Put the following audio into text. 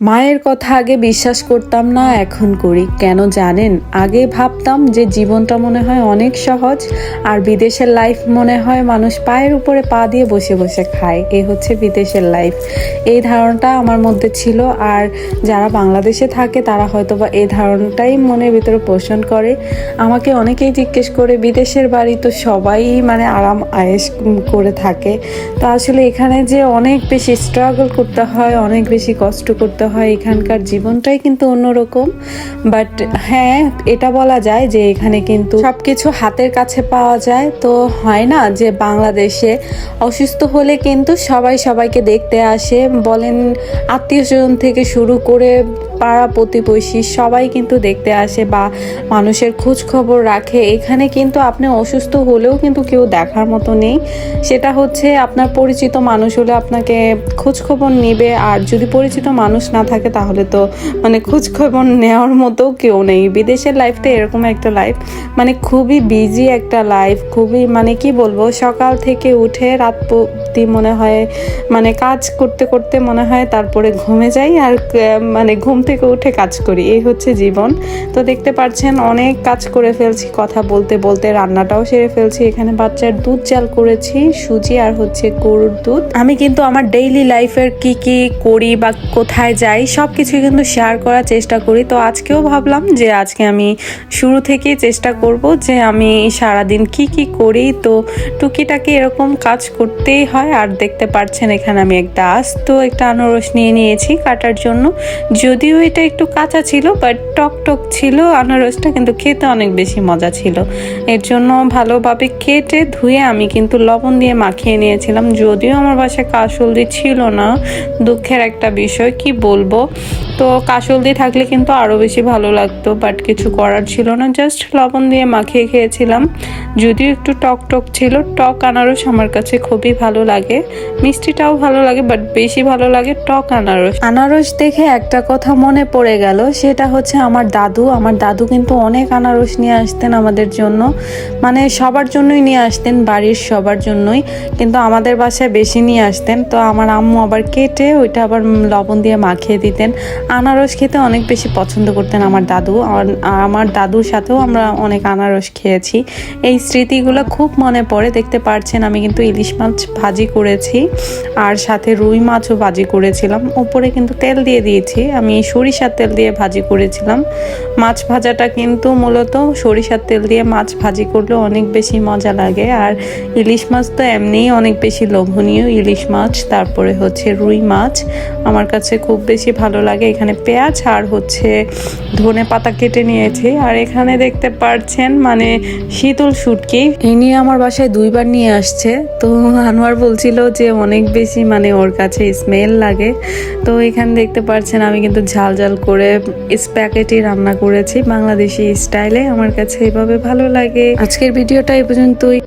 মায়ের কথা আগে বিশ্বাস করতাম না, এখন করি। কেন জানেন? আগে ভাবতাম যে জীবনটা মনে হয় অনেক সহজ, আর বিদেশের লাইফ মনে হয় মানুষ পায়ের উপরে পা দিয়ে বসে বসে খায়। এ হচ্ছে বিদেশের লাইফ এই ধারণাটা আমার মধ্যে ছিল, আর যারা বাংলাদেশে থাকে তারা হয়তো বা এই ধারণাটাই মনের ভিতরে পোষণ করে। আমাকে অনেকেই জিজ্ঞেস করে, বিদেশের বাড়ি তো সবাই মানে আরাম আয়েস করে থাকে। তো আসলে এখানে যে অনেক বেশি স্ট্রাগল করতে হয়, অনেক বেশি কষ্ট করতে হয় এখানকার জীবনটাই কিন্তু অন্যরকম। বাট হ্যাঁ এটা বলা যায় যে এখানে কিন্তু সবকিছু হাতের কাছে পাওয়া যায়। তো হয় না যে বাংলাদেশে অসুস্থ হলে কিন্তু সবাই সবাইকে দেখতে আসে। বলেন আত্মীয় স্বজন থেকে শুরু করে পাড়া প্রতিবেশী সবাই কিন্তু দেখতে আসে বা মানুষের খোঁজ খবর রাখে। এখানে কিন্তু আপনি অসুস্থ হলেও কিন্তু কেউ দেখার মতো নেই। সেটা হচ্ছে আপনার পরিচিত মানুষ হলে আপনাকে খোঁজ খবর নেবে। আর যদি পরিচিত মানুষ না থাকে, তাহলে তো মানে খোঁজ খবর নেওয়ার মতো কেউ নেই। বিদেশের লাইফটা এরকম একটা লাইফ মানে খুবই বিজি একটা লাইফ খুবই মানে কি বলব, সকাল থেকে উঠে রাত অব্দি মনে হয় মানে কাজ করতে করতে মনে হয় তারপরে ঘুমে যাই আর মানে ঘুম থেকে উঠে কাজ করি। এই হচ্ছে জীবন। তো দেখতে পাচ্ছেন অনেক কাজ করে ফেলছি, কথা বলতে বলতে রান্নাটাও সেরে ফেলছি। এখানে বাচ্চার দুধ চাল করেছি, সুজি আর হচ্ছে গরুর দুধ। আমি কিন্তু আমার ডেইলি লাইফের কি কি করি বা কোথায় যাই সব কিছুই কিন্তু শেয়ার করার চেষ্টা করি। তো আজকেও ভাবলাম যে আজকে আমি শুরু থেকেই চেষ্টা করব যে আমি সারাদিন কি কি করি। তো টুকিটাকি এরকম কাজ করতেই হয়। আর দেখতে পাচ্ছেন এখানে আমি একটা আস্ত একটা আনারস নিয়ে নিয়েছি কাটার জন্য। যদিও এটা একটু কাঁচা ছিল বাট টক টক ছিল। আনারসটা কিন্তু খেতে অনেক বেশি মজা ছিল। এর জন্য ভালোভাবে কেটে ধুয়ে আমি কিন্তু লবণ দিয়ে মাখিয়ে নিয়েছিলাম। যদিও আমার বাসায় কাসলদি ছিল না, দুঃখের একটা বিষয়, কি বলব। তো কাসলদি থাকলে কিন্তু আরও বেশি ভালো লাগতো বাট কিছু করার ছিল না। জাস্ট লবণ দিয়ে মাখিয়ে খেয়েছিলাম। যদিও একটু টক টক ছিল, টক আনারস আমার কাছে খুবই ভালো লাগে। মিষ্টিটাও ভালো লাগে বাট বেশি ভালো লাগে টক আনারস। আনারস দেখে একটা কথা মনে পড়ে গেল, সেটা হচ্ছে আমার দাদু। আমার দাদু কিন্তু অনেক আনারস নিয়ে আসতেন আমাদের জন্য। মানে সবার জন্যই নিয়ে আসতেন, বাড়ির সবার জন্যই। কিন্তু আমাদের বাসায় বেশি নিয়ে আসতেন। তো আমার আম্মু আবার কেটে ওইটা আবার লবণ দিয়ে মাখিয়ে দিতেন। আনারস খেতে অনেক বেশি পছন্দ করতেন আমার দাদু। আমার দাদুর সাথেও আমরা অনেক আনারস খেয়েছি। এই স্মৃতিগুলো খুব মনে পড়ে। দেখতে পারছেন, আমি কিন্তু ইলিশ মাছ ভাজি করেছি। আর সাথে রুই মাছও ভাজি করেছিলাম। উপরে কিন্তু তেল দিয়ে দিয়েছি। আমি সরিষার তেল দিয়ে ভাজি করেছিলাম। মাছ ভাজাটা কিন্তু মূলত সরিষার তেল দিয়ে মাছ ভাজি করলে অনেক বেশি মজা লাগে। আর ইলিশ মাছ তো এমনিই অনেক বেশি লোভনীয় ইলিশ মাছ। তারপরে হচ্ছে রুই মাছ। আমার কাছে খুব বেশি ভালো লাগে। এখানে পেঁয়াজ আর হচ্ছে ধনে পাতা কেটে নিয়েছি। আর এখানে দেখতে পারছেন মানে শীতল শুটকি। এই নিয়ে আমার বাসায় দুইবার নিয়ে আসছে। তো আনোয়ার বলছিল যে অনেক বেশি মানে ওর কাছে স্মেল লাগে। তো এখানে দেখতে পারছেন আমি কিন্তু ঝাল ঝাল করে স্প্যাকেটি রান্না করেছি। বাংলাদেশি স্টাইলে আমার কাছে এভাবে ভালো লাগে। আজকের ভিডিওটা এই পর্যন্তই।